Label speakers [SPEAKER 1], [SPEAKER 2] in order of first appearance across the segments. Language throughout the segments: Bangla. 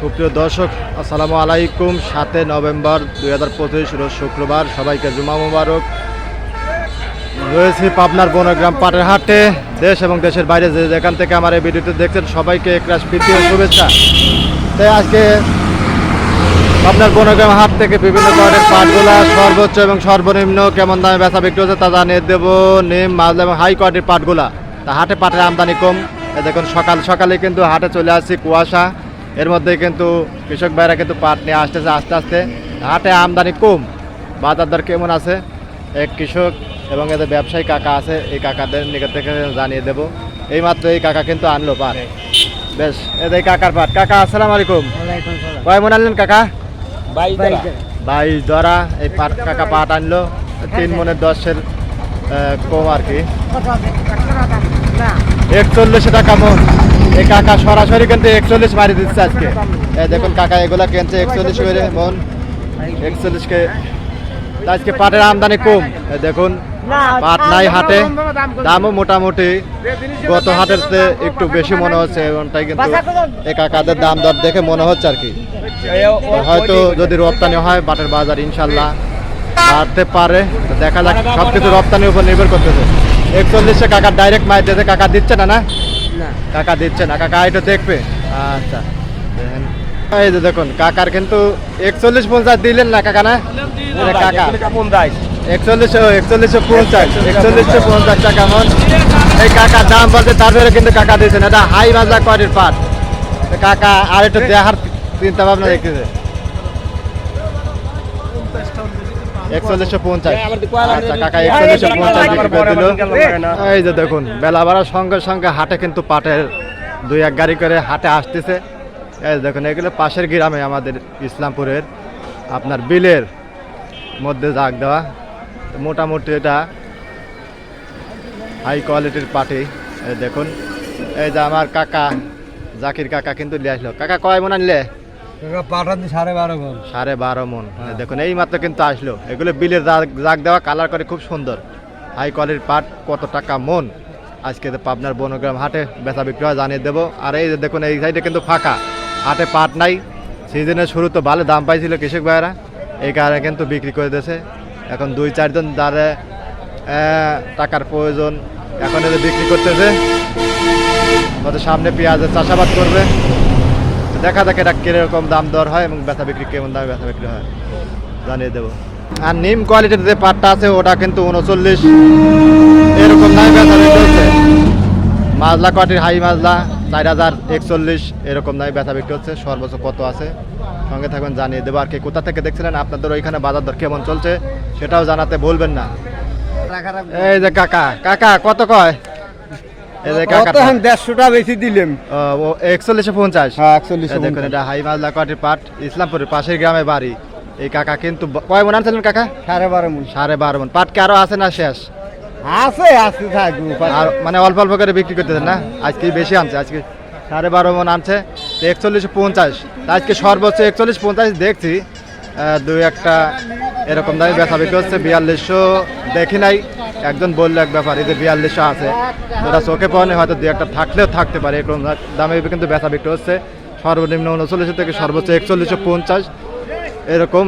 [SPEAKER 1] সুপ্রিয় দর্শক, আসসালামু আলাইকুম। সাতে নভেম্বর দুই হাজার পঁচিশ রোজ শুক্রবার। সবাইকে জুমা মুবারক। রয়েছি পাবনার বনগ্রাম পাটের হাটে দেশ এবং দেশের বাইরে যে যেখান থেকে আমার এই ভিডিওটি দেখছেন, সবাইকে একরাশ প্রীতি শুভেচ্ছা। তাই আজকে পাবনার বনগ্রাম হাট থেকে বিভিন্ন ধরনের পাটগুলা সর্বোচ্চ এবং সর্বনিম্ন কেমন দামে বেচা বিক্রি হচ্ছে তা জানিয়ে দেবো। নিম মালদা এবং হাই কোয়ালিটির পাটগুলা। তা হাটে পাটের আমদানি কম। দেখুন, সকাল সকালে কিন্তু হাটে চলে আসছি কুয়াশা। এর মধ্যে কিন্তু কৃষক ভাইরা কিন্তু পাট নিয়ে আসতেছে আস্তে আস্তে। হাটে আমদানি কম। বাজার দর কেমন আছে? এক কৃষক এবং এদের ব্যবসায়ী কাকা আছে এই কাকাদের নিকট থেকে জানিয়ে দেবো। এইমাত্র এই কাকা কিন্তু আনলো পাট। বেশ এদের কাকার পাট। কাকা আসসালামু আলাইকুম। কয় মন আনলেন কাকা? বাইশ ধরা এই পাট কাকা পাট আনলো। তিন মনের দশের কম আর কি। একচল্লিশ টাকা মন। এই কাকা সরাসরি কিন্তু একচল্লিশ মারি দিচ্ছে আজকে। দেখুন কাকা, এগুলা কিনছে একচল্লিশ করে মন একচল্লিশকে আজকে পাটের আমদানি কম। দেখুন, পাট নাই হাটে, দামও মোটামুটি। গত হাটের চেয়ে একটু বেশি মনে হচ্ছে এমনটাই কিন্তু এই কাকাদের দাম দর দেখে মনে হচ্ছে আর কি। হয়তো যদি রপ্তানি হয়, পাটের বাজার ইনশাল্লাহ বাড়তে পারে। দেখা যাক সব কিছু রপ্তানির উপর নির্ভর করতেছে। একচল্লিশে কাকা ডাইরেক্ট মাই দিতে কাকা দিচ্ছে না না? কাকা দিচ্ছে না। কাকা এটা দেখবে। আচ্ছা দেখেন। এই যে দেখুন কাকার কিন্তু একচল্লিশ পঞ্চাশ দিলেন না কাকা না? কাকা। একচল্লিশশো একচল্লিশশো পঞ্চাশ। একচল্লিশশো পঞ্চাশ টাকা মন। এই কাকা দাম বলতে তারপরে কিন্তু কাকা দিয়েছেন এটা হাই মাজা কোয়ালিটির পাট। তো কাকা আর একটু দেখার চিন্তা ভাবনা দেখতেছে। একচল্লিশশো পঞ্চাশ। আচ্ছা কাকা একচল্লিশশো পঞ্চাশ দিল। এই যে দেখুন বেলা বাড়ার সঙ্গে সঙ্গে হাটে কিন্তু পাটের দুই এক গাড়ি করে হাটে আসতেছে। এই দেখুন এগুলো পাশের গ্রামে আমাদের ইসলামপুরের আপনার বিলের মধ্যে জাগ দেওয়া। মোটামুটি এটা হাই কোয়ালিটির পাটি। এই দেখুন এই যে আমার কাকা জাকির কাকা কিন্তু নিয়ে আসলো। কাকা কয় মন আনলে?
[SPEAKER 2] সাড়ে বারো ঘর
[SPEAKER 1] সাড়ে বারো মন। দেখুন, এই মাত্র কিন্তু আসলো। এগুলো বিলের জাগ- দেওয়া কালার করে খুব সুন্দর। হাই কোয়ালিটির পাট কত টাকা মন? আজকে পাবনার বনগ্রাম হাটে বেচা বিক্রি হয়, জানিয়ে দেবো। আর এই দেখুন, এই সাইডে কিন্তু ফাঁকা। হাটে পাট নাই। সিজনের শুরু তো ভালো দাম পাইছিল কৃষক ভাইয়েরা। এই কারণে কিন্তু বিক্রি করে দিয়েছে। এখন দুই, চারজন যারা টাকার প্রয়োজন। এখন এদের বিক্রি করতেছে। হয়তো সামনে পেঁয়াজের চাষাবাদ করবে। দেখা যাক এটা কীরকম দাম দর হয় এবং ব্যথা বিক্রি, কেমন দামে বেচা বিক্রি হয়, জানিয়ে দেবো। আর নিম কোয়ালিটির যে পাটটা আছে, ওটা কিন্তু উনচল্লিশ এরকম দামে বেচা বিক্রি হচ্ছে। মাজলা কোয়ালিটির হাই মাজলা চার হাজার একচল্লিশ, এরকম দামে ব্যথা বিক্রি হচ্ছে। সর্বোচ্চ কত আছে? সঙ্গে থাকবেন, জানিয়ে দেবো। আর কি কোথা থেকে দেখছিলেন, আপনাদের ওইখানে বাজার দর কেমন চলছে, সেটাও জানাতে বলবেন না। এই যে কাকা কাকা, কত কয়?
[SPEAKER 2] দেড়শোটা বেশি দিলেম
[SPEAKER 1] একচল্লিশে পঞ্চাশ।
[SPEAKER 2] হ্যাঁ
[SPEAKER 1] দেখুন এটা হাই পাট ইসলামপুরের পাশের গ্রামে বাড়ি। এই কাকা কিন্তু কয় মন আনছিলেন কাকা?
[SPEAKER 2] সাড়ে বারো মন।
[SPEAKER 1] সাড়ে বারো মন। পাট কি আরও আছে না শেষ?
[SPEAKER 2] আছে আছে
[SPEAKER 1] আর মানে অল্প অল্প করে বিক্রি করতেছেন না? আজকে বেশি আনছে আজকে সাড়ে বারো মন আনছে একচল্লিশে পঞ্চাশ। আজকে সর্বোচ্চ একচল্লিশ পঞ্চাশ দেখছি। দুই একটা এরকম দামে বেচা বিক্রি হচ্ছে বিয়াল্লিশশো দেখি নাই। একজন বলল এক ব্যাপার, এই যে বিয়াল্লিশশো আছে ওটা চোখে পাওয়া হয়তো দু একটা থাকলেও থাকতে পারে, এরকম দামে কিন্তু বেচা বিক্রি হচ্ছে। সর্বনিম্ন উনচল্লিশশো থেকে সর্বোচ্চ একচল্লিশশো পঞ্চাশ, এরকম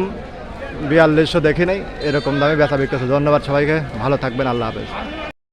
[SPEAKER 1] বিয়াল্লিশশো দেখি নাই, এরকম দামে বেচা বিক্রি হচ্ছে। ধন্যবাদ সবাইকে, ভালো থাকবেন, আল্লাহ হাফেজ।